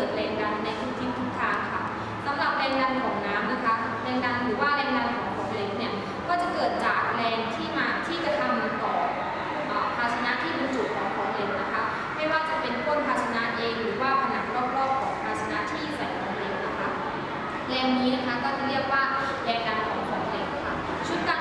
กิดแรงดันในทุกทิศทุกทางค่ะสำหรับแรงดันของน้ำนะคะแรงดันหรือว่าแรงดันของของเหล็กเนี่ยก็จะเกิดจากแรงที่มาที่จะทำต่อภาชนะที่บรรจุของของเหล็กนะคะ ไม่ว่าจะเป็นก้นภาชนะเองหรือว่าผนังรอบๆของภาชนะที่ใส่ของเหล็กนะคะแรงนี้นะคะก็จะเรียกว่าแรงดันของของเหล็กค่ะชุดการ